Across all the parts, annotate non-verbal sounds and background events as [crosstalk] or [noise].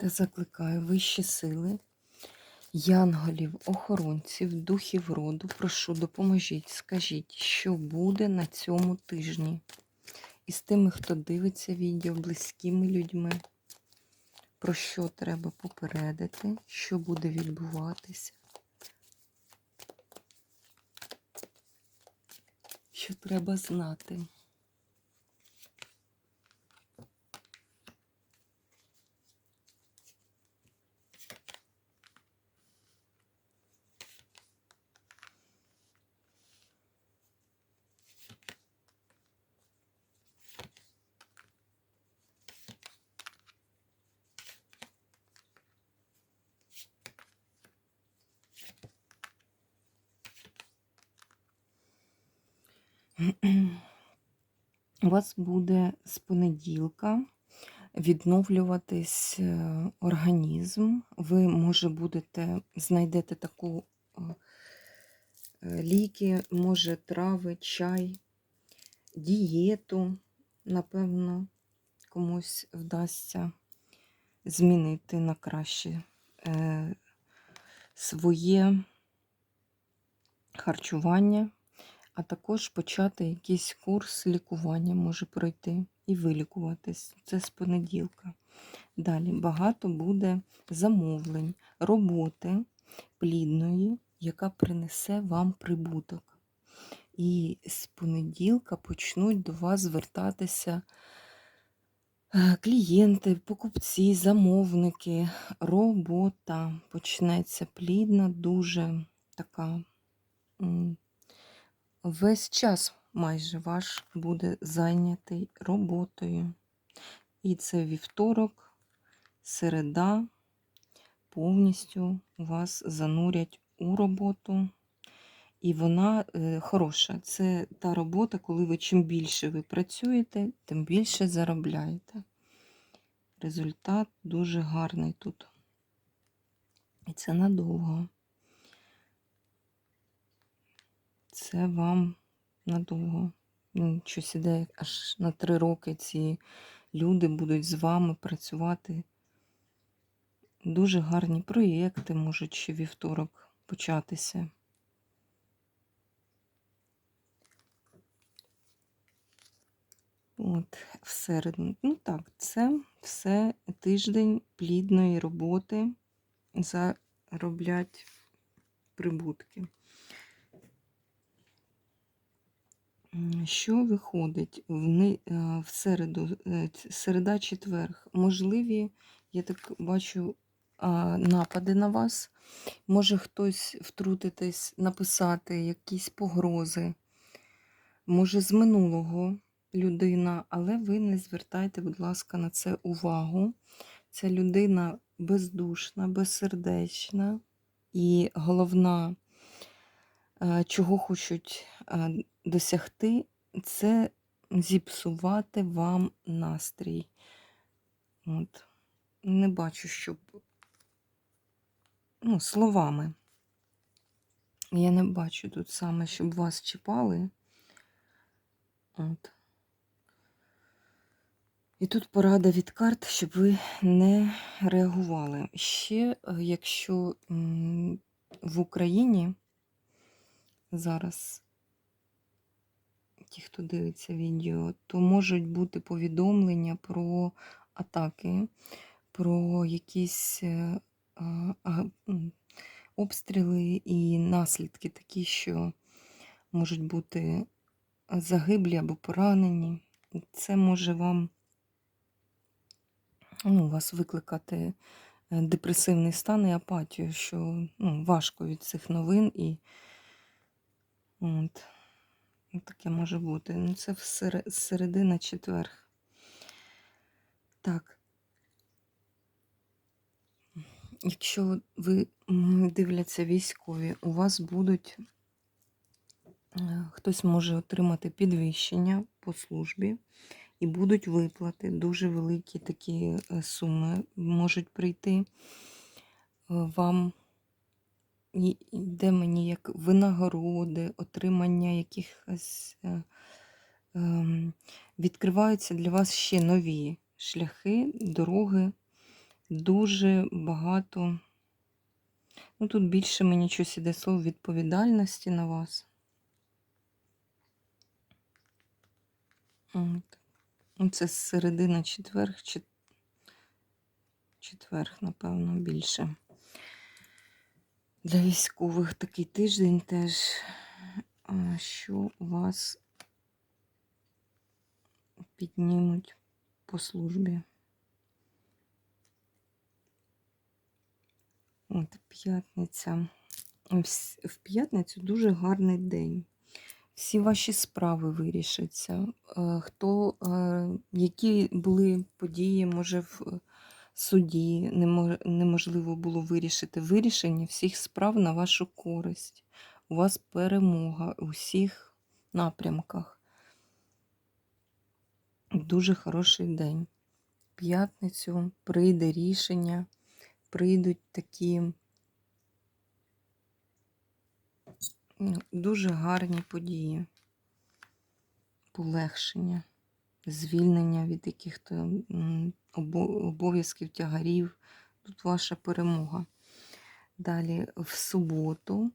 Та закликаю вищі сили, янголів, охоронців, духів роду, прошу, допоможіть, скажіть, що буде на цьому тижні? Із тими, хто дивиться відео, близькими людьми, про що треба попередити, що буде відбуватися. Що треба знати. У вас буде з понеділка відновлюватись е, організм. Ви, може, будете, знайдете таку е, е, ліки, може, трави, чай, дієту, напевно, комусь вдасться змінити на краще своє харчування а також почати якийсь курс лікування, може пройти і вилікуватись. Це з понеділка. Далі багато буде замовлень, роботи плідної, яка принесе вам прибуток. І з понеділка почнуть до вас звертатися е, клієнти, покупці, замовники, робота почнеться плідна, дуже така Весь час майже ваш буде зайнятий роботою. І це вівторок, середа, повністю вас занурять у роботу. І вона е, хороша. Це та робота, коли ви чим більше ви працюєте, тим більше заробляєте. Результат дуже гарний тут. І це надовго. Це вам надовго. Щось іде аж на три роки ці люди будуть з вами працювати. Дуже гарні проєкти можуть ще вівторок початися. От, всередину. Ну так, це все тиждень плідної роботи зароблять прибутки. Що виходить в е, в середу, е, середа четверг? Можливі, я так бачу, напади на вас. Може хтось втрутитись, написати якісь погрози. Може, з минулого людина, але ви не звертайте, будь ласка, на це увагу. Ця людина бездушна, безсердечна і головна, чого хочуть досягти це зіпсувати вам настрій. От. Не бачу, щоб ну, словами. Я не бачу тут саме, щоб вас чіпали. От. І тут порада від карт, щоб ви не реагували. Ще, е, якщо в Україні зараз ті, хто дивиться відео, то можуть бути повідомлення про атаки, про якісь е, обстріли і наслідки такі, що можуть бути загиблі або поранені. Це може вам ну, вас викликати е, депресивний стан і апатію, що ну, важко від цих новин і от. Таке може бути. Ну, це середина четверг. Так. якщо ви дивляться військові, у вас будуть е, хтось може отримати підвищення по службі, і будуть виплати. Дуже великі такі е, суми можуть прийти е, вам. Йде мені як винагороди, отримання якихось. е, ем, Відкриваються для вас ще нові шляхи, дороги, дуже багато. Ну, тут більше мені щось іде слово відповідальності на вас. От. Ну, Це середина четверг, четверг, напевно, більше. Для військових такий тиждень теж, що вас піднімуть по службі. От п'ятниця. В п'ятницю дуже гарний день. Всі ваші справи вирішаться. Е, Хто, е, які були події, може, в суді неможливо було вирішити вирішення всіх справ на вашу користь. У вас перемога у всіх напрямках. Дуже хороший день. В п'ятницю прийде рішення, прийдуть такі дуже гарні події, полегшення, звільнення від яких-то обов'язків, тягарів. Тут ваша перемога. Далі в суботу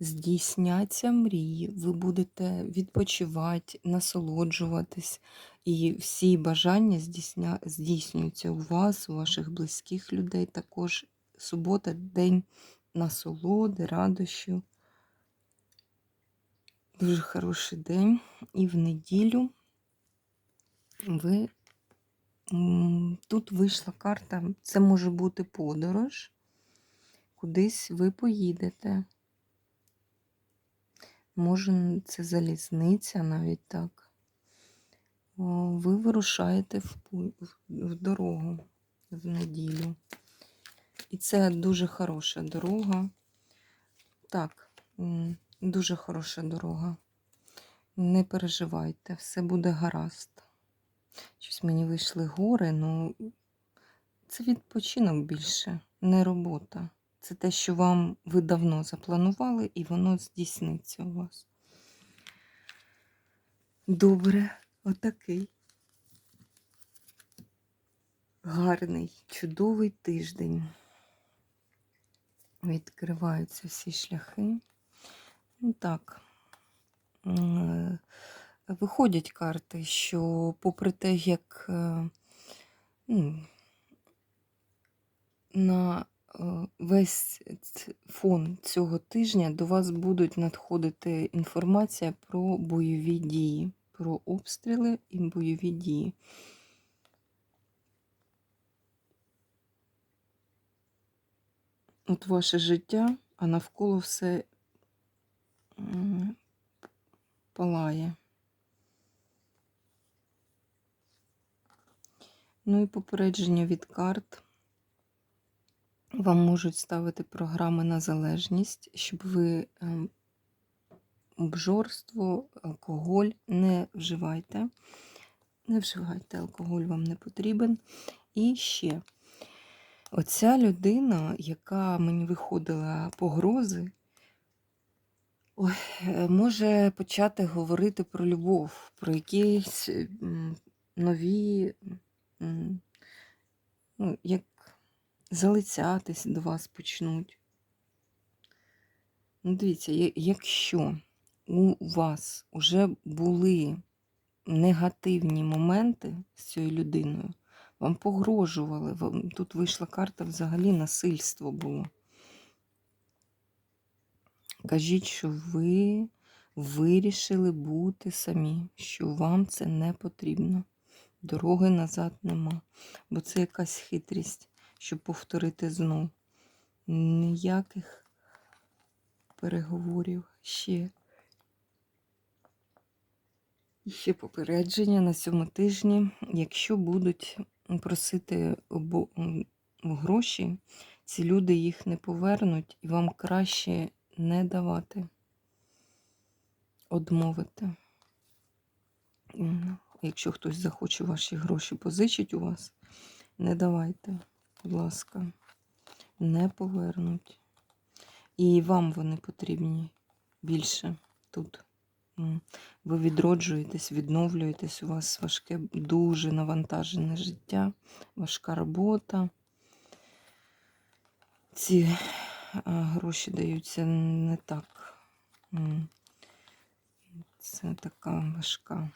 здійсняться мрії, ви будете відпочивати, насолоджуватись, і всі бажання здійсня... здійснюються у вас, у ваших близьких людей. Також субота день насолоди, радощів. Дуже хороший день. І в неділю ви тут вийшла карта. Це може бути подорож. Кудись ви поїдете. Може, це залізниця навіть так. Ви вирушаєте в, в- дорогу в неділю. І це дуже хороша дорога. Так, дуже хороша дорога. Не переживайте, все буде гаразд. Щось мені вийшли гори, ну це відпочинок більше, не робота. Це те, що вам ви давно запланували, і воно здійсниться у вас. Добре, отакий. Гарний, чудовий тиждень. Відкриваються всі шляхи. Ну так. Виходять карти, що попри те, як е, ну, на е, весь фон цього тижня до вас будуть надходити інформація про бойові дії, про обстріли і бойові дії. От ваше життя, а навколо все палає. Ну і попередження від карт. Вам можуть ставити програми на залежність, щоб ви ем, обжорство, алкоголь не вживайте. Не вживайте, алкоголь вам не потрібен. І ще оця людина, яка мені виходила погрози, е, може почати говорити про любов, про якісь нові, ну, як залицятись до вас почнуть. Ну, дивіться, якщо у вас вже були негативні моменти з цією людиною, вам погрожували, вам, тут вийшла карта взагалі насильство було. Кажіть, що ви вирішили бути самі, що вам це не потрібно. Дороги назад нема. Бо це якась хитрість, щоб повторити знов. Ніяких переговорів ще. Ще попередження на цьому тижні, якщо будуть просити гроші, ці люди їх не повернуть, і вам краще не давати, одмовити. Якщо хтось захоче ваші гроші позичить у вас, не давайте, будь ласка, не повернуть. І вам вони потрібні більше тут. Ви відроджуєтесь, відновлюєтесь, у вас важке, дуже навантажене життя, важка робота. Ці гроші даються не так. Це така важка.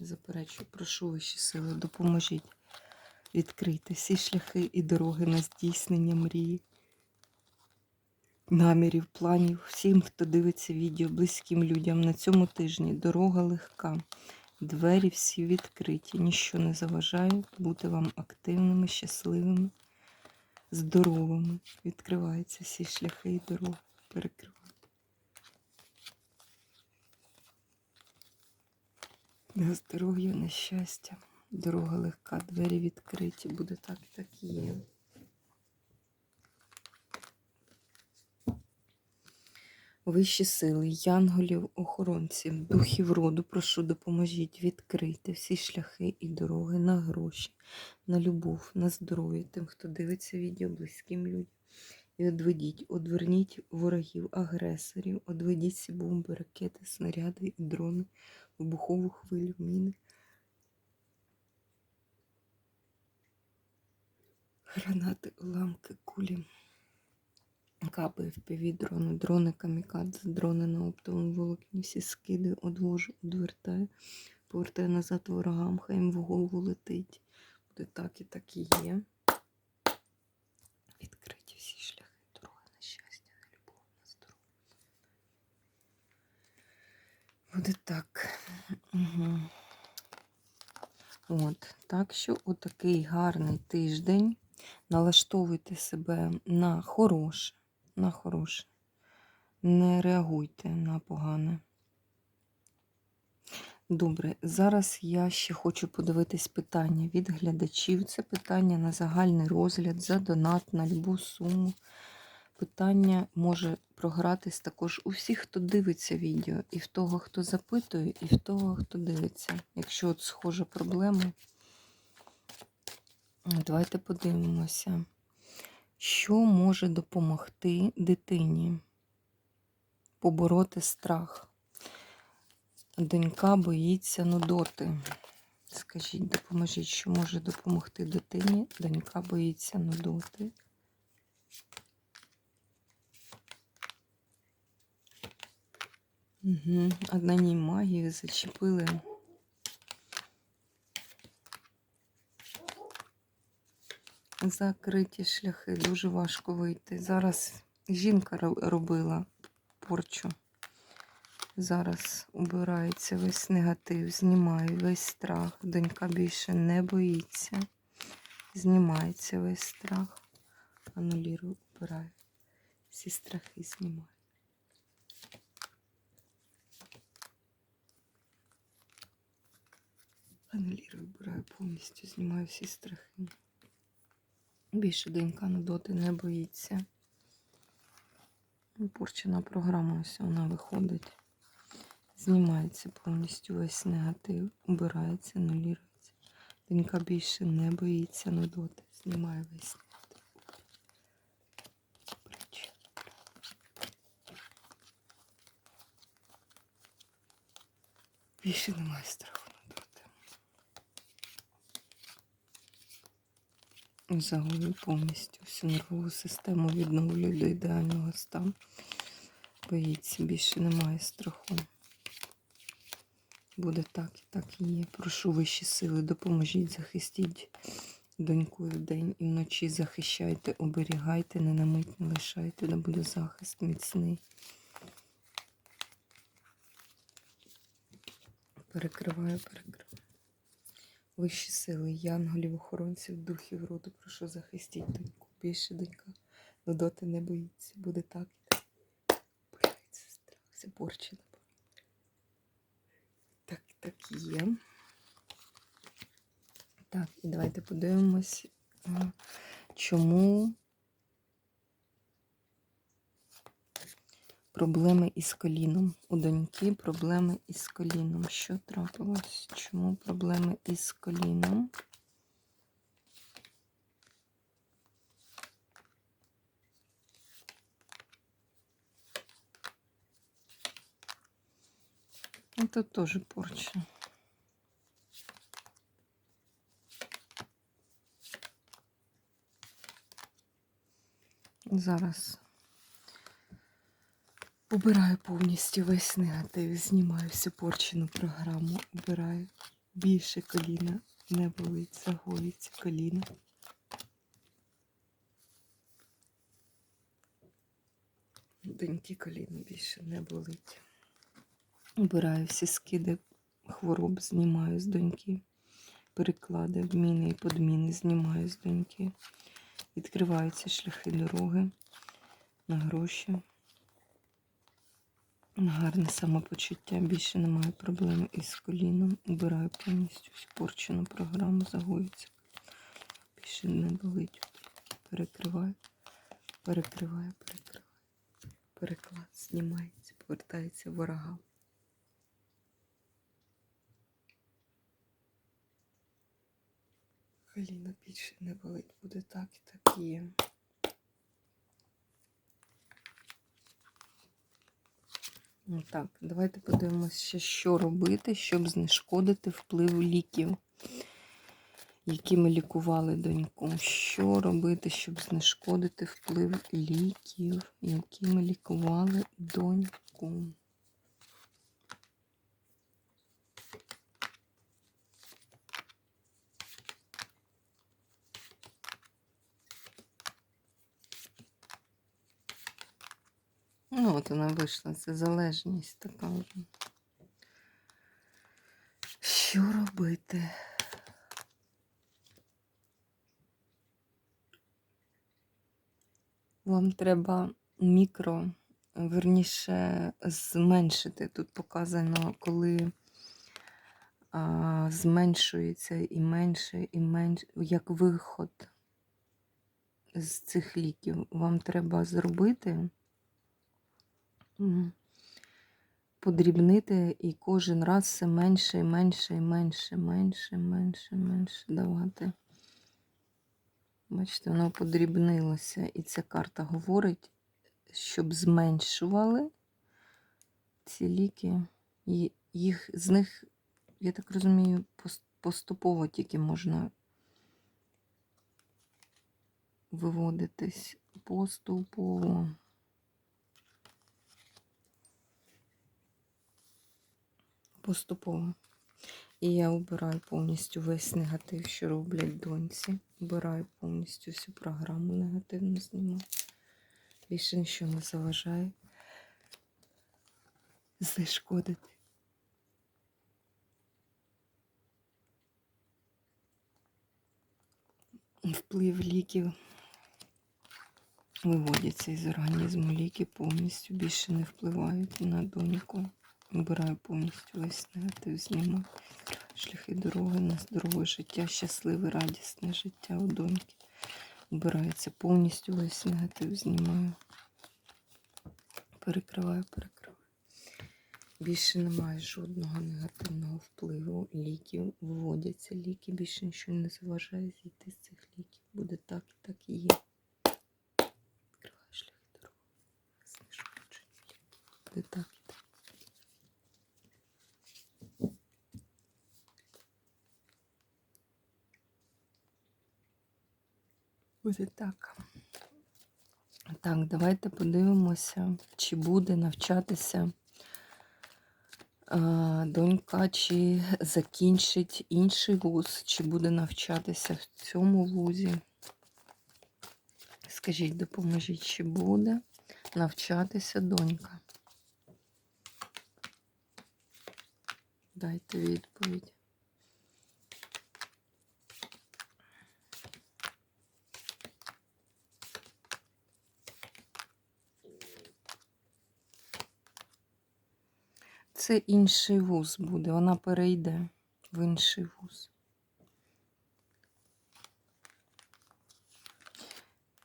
Заперечую, прошу вищі сили, допоможіть відкрити всі шляхи і дороги на здійснення мрії, намірів, планів, всім, хто дивиться відео, близьким людям на цьому тижні. Дорога легка, двері всі відкриті, ніщо не заважає бути вам активними, щасливими, здоровими. Відкриваються всі шляхи і дороги. Перекривайте. Здоров'я, на щастя. Дорога легка, двері відкриті. Буде так так і є. Вищі сили, янголів, охоронців, духів роду, прошу, допоможіть відкрити всі шляхи і дороги на гроші, на любов, на здоров'я тим, хто дивиться відео близьким людям. І одведіть, одверніть ворогів, агресорів, одведіть всі бомби, ракети, снаряди і дрони, вибухову хвилю, міни. Гранати, уламки, кулі. Капи, FPV, дрони, дрони камікадзе, дрони на оптовому волокні, всі скиди, одвожу, одвертаю, повертаю назад ворогам, хай їм в голову летить. Буде так і так і є. Відкриті всі шляхи, дороги на щастя, на любов, на здоров'я. Буде так. Угу. От, так що отакий гарний тиждень. Налаштовуйте себе на хороше, на хороше. Не реагуйте на погане. Добре, зараз я ще хочу подивитись питання від глядачів. Це питання на загальний розгляд, за донат на любу суму. Питання може програтись також у всіх, хто дивиться відео, і в того, хто запитує, і в того, хто дивиться. Якщо от схожа проблема, давайте подивимося, що може допомогти дитині побороти страх. Донька боїться нудоти. Скажіть, допоможіть, що може допомогти дитині? Донька боїться нудоти. Угу. Одна ній магію зачепили. Закриті шляхи, дуже важко вийти. Зараз жінка робила порчу. Зараз убирається весь негатив, знімаю весь страх. Донька більше не боїться. Знімається весь страх. Анулірую, убираю. Всі страхи знімаю. Анулірую, убираю повністю, знімаю всі страхи. Більше донька на доти не боїться. Ну, Порчена програма, ось вона виходить. Знімається повністю весь негатив, убирається, анулюється. Донька більше не боїться нудоти. Знімає весь негатив. Більше немає страху нудоти. Заголюю повністю всю нервову систему відновлюю до ідеального стану. Боїться, більше немає страху. Буде так і так і є. Прошу вищі сили, допоможіть, захистіть доньку вдень і вночі захищайте, оберігайте, не на мить не лишайте, де буде захист міцний. Перекриваю, перекриваю. Вищі сили, янголів, охоронців, духів роду, прошу захистіть доньку. Більше донька доти не боїться. Буде так і так. Боїться страх, це порчена. Так, так є. Так, і давайте подивимось, чому проблеми із коліном? У доньки проблеми із коліном. Що трапилось? Чому проблеми із коліном? Ну, Тут тоже порча. Зараз убираю повністю весь негатив, знімаю всю порчену програму, убираю більше коліна, не болить, загоїться коліна. Доньки коліно більше не болить. Убираю всі скиди хвороб, знімаю з доньки. Переклади, вміни і подміни знімаю з доньки. Відкриваються шляхи дороги на гроші. Гарне самопочуття. Більше немає проблем із коліном. Убираю повністю всю порчену програму, загоюється. Більше не болить. Перекриваю, перекриваю, перекриваю. Переклад знімається, повертається ворогам. Коліна більше не болить, буде так і так є. Так, давайте подивимося, що робити, щоб знешкодити вплив ліків, які ми лікували доньку. Що робити, щоб знешкодити вплив ліків, які ми лікували доньку? Ну, от вона вийшла, це залежність така. Що робити? Вам треба мікро, верніше, зменшити. Тут показано, коли а, зменшується і менше, і менше, як виход з цих ліків. Вам треба зробити. Подрібнити і кожен раз все менше і менше і менше, менше, менше, менше давати. Бачите, воно подрібнилося. І ця карта говорить, щоб зменшували ці ліки. І їх, з них, я так розумію, поступово тільки можна виводитись. Поступово. Поступово. І я обираю повністю весь негатив, що роблять доньці. Обираю повністю всю програму негативну знімаю. Більше нічого не заважає знешкодити. Вплив ліків виводяться із організму. Ліки повністю більше не впливають на доньку. Обираю повністю весь негатив, знімаю шляхи дороги на здорове життя, щасливе, радісне життя у доньки. Обирається повністю весь негатив, знімаю. Перекриваю, перекриваю. Більше немає жодного негативного впливу ліків. Виводяться ліки, більше нічого не заважає зійти з цих ліків. Буде так і так і є. Відкриваю шляхи дороги. Знешкоджені ліки. Буде так і так. Буде так. Так, давайте подивимося, чи буде навчатися донька, чи закінчить інший вуз, чи буде навчатися в цьому вузі. Скажіть, допоможіть, чи буде навчатися донька? Дайте відповідь. Це інший вуз буде, вона перейде в інший вуз.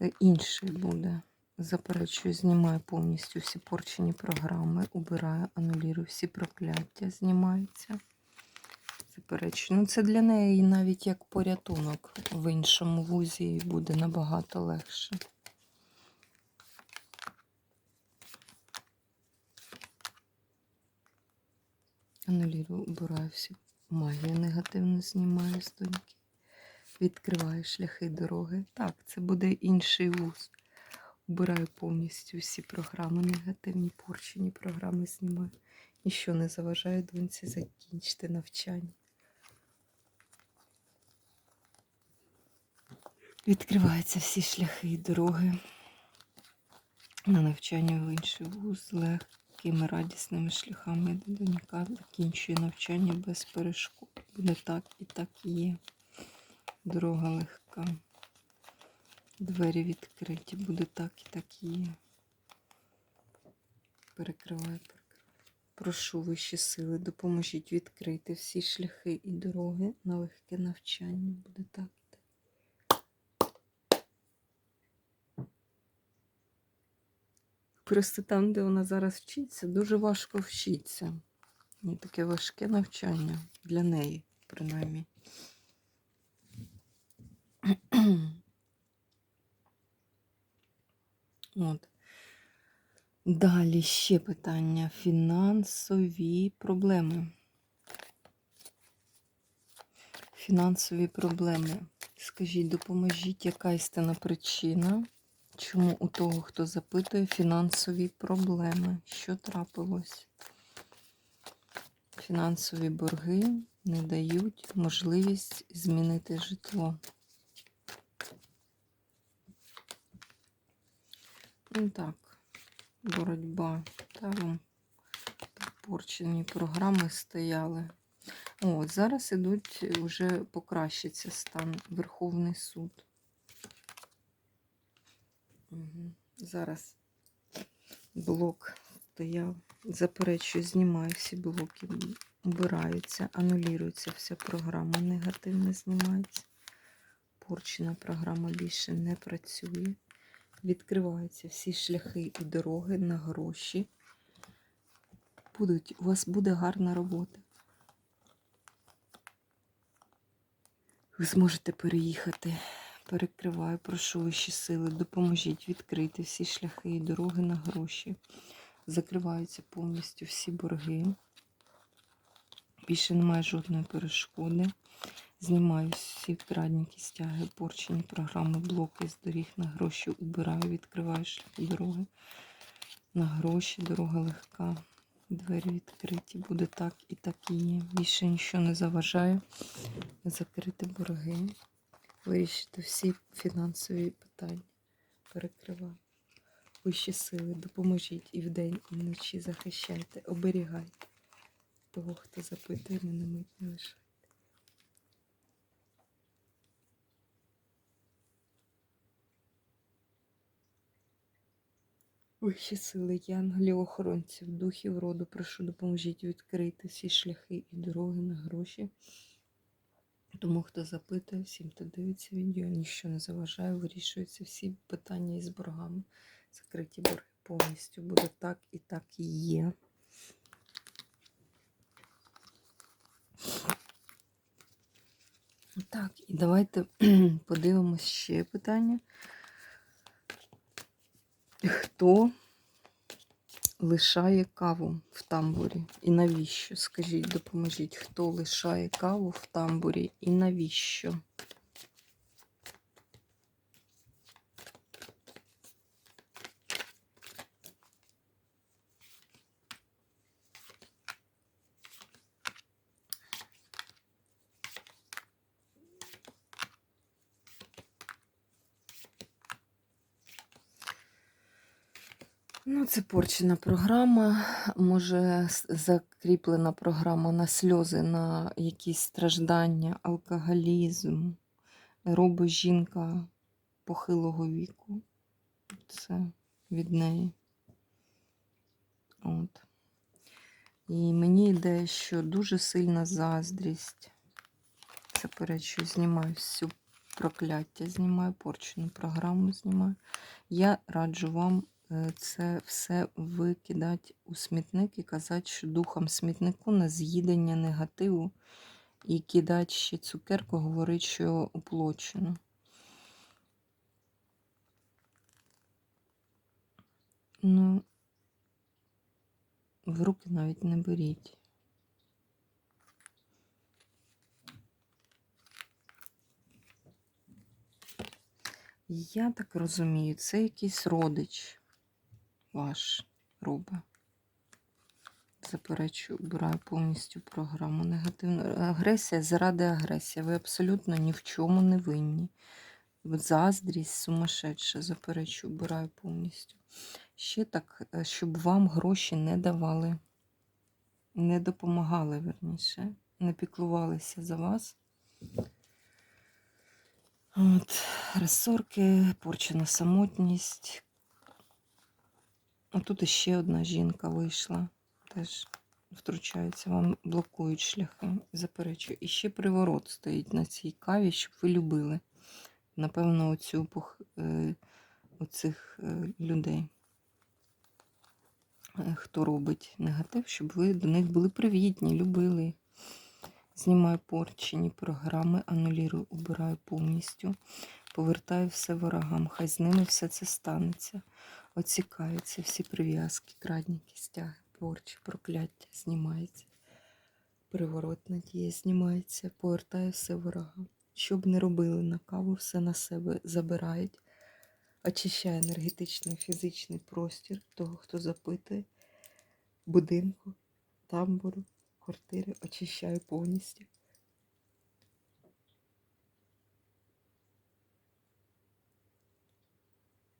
Е, Інший буде. Заперечую, знімаю повністю всі порчені програми, убираю, анулюю всі прокляття, знімаються. Заперечую. Ну, це для неї навіть як порятунок в іншому вузі буде набагато легше. Анулірую, убираю всі магію негативно знімаю з доньки. Відкриваю шляхи дороги. Так, це буде інший вуз. Убираю повністю всі програми, негативні порчені програми знімаю. Ніщо не заважає доньці закінчити навчання. Відкриваються всі шляхи і дороги на навчання в інший вуз з легкими радісними шляхами до донька закінчує навчання без перешкод. Буде так і так є. Дорога легка. Двері відкриті, буде так і так є. Перекриваю, перекриваю. Прошу вищі сили, допоможіть відкрити всі шляхи і дороги на легке навчання. Буде так і так. Просто там, де вона зараз вчиться, дуже важко вчиться. І таке важке навчання для неї, принаймні. [clears throat] От. Далі ще питання. Фінансові проблеми. Фінансові проблеми. Скажіть, допоможіть, яка істинна причина, чому у того, хто запитує фінансові проблеми? Що трапилось? Фінансові борги не дають можливість змінити житло. Ну так, боротьба. Там порчені програми стояли. О, зараз ідуть вже покращиться стан Верховний суд. Зараз блок стояв. Заперечую, знімаю всі блоки, убираються, анулюється вся програма, негативно знімається. Порчена програма більше не працює. Відкриваються всі шляхи і дороги на гроші. Будуть, у вас буде гарна робота. Ви зможете переїхати. Перекриваю, прошу вищі сили, допоможіть відкрити всі шляхи і дороги на гроші. Закриваються повністю всі борги. Більше немає жодної перешкоди. Знімаю всі вкрадніки, стяги, порчені програми, блоки з доріг на гроші убираю, відкриваю шляхи дороги. На гроші, дорога легка. Двері відкриті. Буде так і так і є. Більше нічого не заважає. Закрити борги. Вирішити всі фінансові питання. Перекриваю. Вищі сили, допоможіть і вдень, і вночі захищайте, оберігайте того, хто запитує, мене мить не лише. Вищі сили, янголів, охоронців, духів роду, прошу, допоможіть відкрити всі шляхи і дороги на гроші. Тому, хто запитує, всім, хто дивиться відео, ніщо не заважає, вирішуються всі питання із боргами. Закриті борги повністю. Буде так і так і є. Так, і давайте [clears throat] подивимось ще питання. Хто лишає каву в тамбурі? І навіщо? Скажіть, допоможіть, хто лишає каву в тамбурі і навіщо? Ну, це порчена програма. Може, закріплена програма на сльози, на якісь страждання, алкоголізм. Робить жінка похилого віку. Це від неї. От. І мені йде, що дуже сильна заздрість. Заперечую, знімаю всю прокляття знімаю, порчену програму знімаю. Я раджу вам це все викидати у смітник і казати, що духом смітнику на з'їдення негативу і кидати ще цукерку, говорить, що уплочено. Ну, в руки навіть не беріть. Я так розумію, це якийсь родич ваш робить. Заперечую, обираю повністю програму. Негативна агресія заради агресії. Ви абсолютно ні в чому не винні. Заздрість сумасшедша, заперечую, обираю повністю. Ще так, е, щоб вам гроші не давали, не допомагали, верніше, не піклувалися за вас. От, розсорки, порчена самотність. А тут іще одна жінка вийшла. Теж втручається, вам блокують шляхи, заперечую. І ще приворот стоїть на цій каві, щоб ви любили. Напевно, оцю е, оцих е, людей, е, хто робить негатив, щоб ви до них були привітні, любили. Знімаю порчені програми, анулірую, убираю повністю, повертаю все ворогам. Хай з ними все це станеться. Оцікаються всі прив'язки, крадніки, стяги, порчі, прокляття знімається. Приворотна дія знімається, повертаю все ворогам. Що б не робили на каву, все на себе забирають. Очищає енергетичний фізичний простір того, хто запитує, будинку, тамбуру квартири очищаю повністю.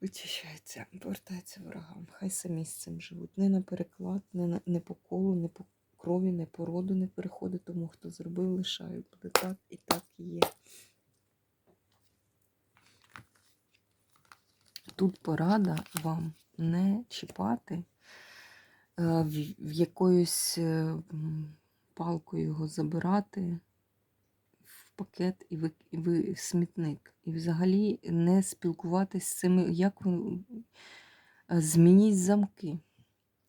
Вичищається, повертається ворогам. Хай самі з цим живуть. Не на переклад, не, на, не по колу, не по крові, не по роду не переходить, тому хто зробив, лишаю. Буде так і так і є. Тут порада вам не чіпати е, в, якоюсь е, палкою його забирати пакет і ви, і в смітник. І взагалі не спілкуватись з цими. Як ви е, змініть замки.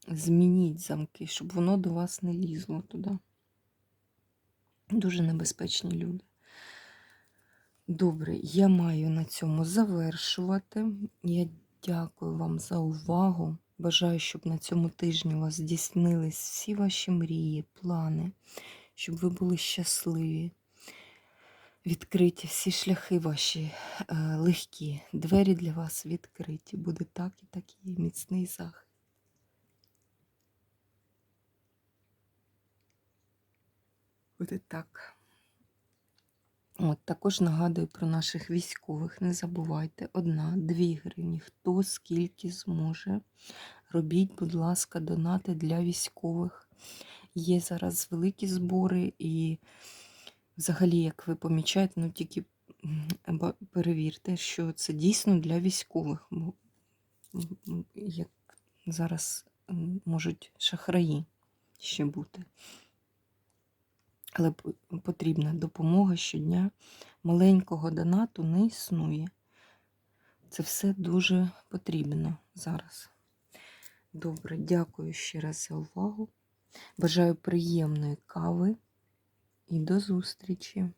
Змініть замки, щоб воно до вас не лізло туди. Дуже небезпечні люди. Добре, я маю на цьому завершувати. Я дякую вам за увагу. Бажаю, щоб на цьому тижні у вас здійснились всі ваші мрії, плани, щоб ви були щасливі, відкриті всі шляхи ваші е, легкі, двері для вас відкриті. Буде так і так і є. Міцний захист. Буде так. От, також нагадую про наших військових. Не забувайте, одна, дві гривні, хто скільки зможе. Робіть, будь ласка, донати для військових. Є зараз великі збори, і взагалі, як ви помічаєте, ну тільки перевірте, що це дійсно для військових. Бо як зараз можуть шахраї ще бути. Але потрібна допомога щодня. Маленького донату не існує. Це все дуже потрібно зараз. Добре, дякую ще раз за увагу. Бажаю приємної кави і до зустрічі!